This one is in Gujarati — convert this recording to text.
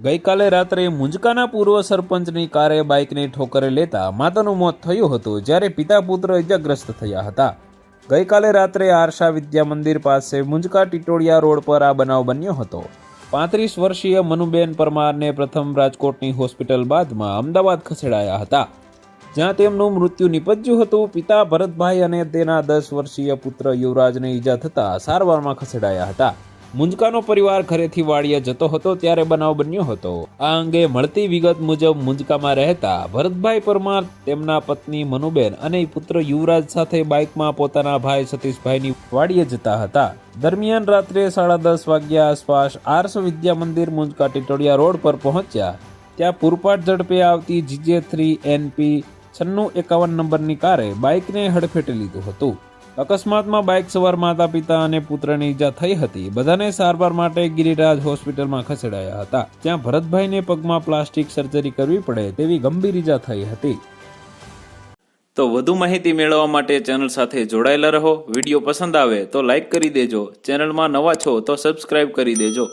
ગઈકાલે રાત્રે મુંજકાના પૂર્વ સરપંચની કારે બાઇકને ઠોકરે લેતા માતાનું મોત થયું હતું, જ્યારે પિતા પુત્ર ઇજાગ્રસ્ત થયા હતા. ગઈકાલે રાત્રે આરશા વિદ્યા મંદિર પાસે મુંજકા ટીટોળિયા રોડ પર આ બનાવ બન્યો હતો. પાંત્રીસ વર્ષીય મનુબેન પરમારને પ્રથમ રાજકોટની હોસ્પિટલ બાદમાં અમદાવાદ ખસેડાયા હતા. જ્યાં તેમનું મૃત્યુ નિપજ્યું હતું, પિતા ભરતભાઈ અને તેના દસ વર્ષીય પુત્ર યુવરાજને ઈજા થતાં સારવારમાં ખસેડાયા હતા. મુંજકાનો પરિવાર ઘરેથી વાડીએ જતો હતો ત્યારે બનાવ બન્યો હતો. આ અંગે મળતી વિગત મુજબ મુંજકામાં રહેતા ભરતભાઈ પરમાર, તેમના પત્ની મનુબેન અને પુત્ર યુવરાજ સાથે બાઇકમાં પોતાના ભાઈ સતીશભાઈની વાડીએ જતા હતા. દરમિયાન રાત્રે સાડા દસ વાગ્યા આસપાસ આર્સ વિદ્યા મંદિર મુંજકા ટીટોડિયા રોડ પર પહોંચ્યા. ત્યાં પૂરપાટ ઝડપે આવતી જીજે થ્રી એનપી છન્નું એકાવન નંબરની કારે બાઇકને હડફેટે લીધું હતું. અકસ્માતમાં બાઇક સવાર માતા પિતા અને પુત્રને ઈજા થઈ હતી. બધાને સારવાર માટે ગિરિરાજ હોસ્પિટલમાં ખસેડાયા હતા. ત્યાં ભરતભાઈને પગમાં પ્લાસ્ટિક સર્જરી કરવી પડે તેવી ગંભીર ઈજા થઈ હતી. તો વધુ માહિતી મેળવવા માટે ચેનલ સાથે જોડાયેલા રહો. વીડિયો પસંદ આવે તો લાઇક કરી દેજો. ચેનલમાં નવા છો તો સબસ્ક્રાઇબ કરી દેજો.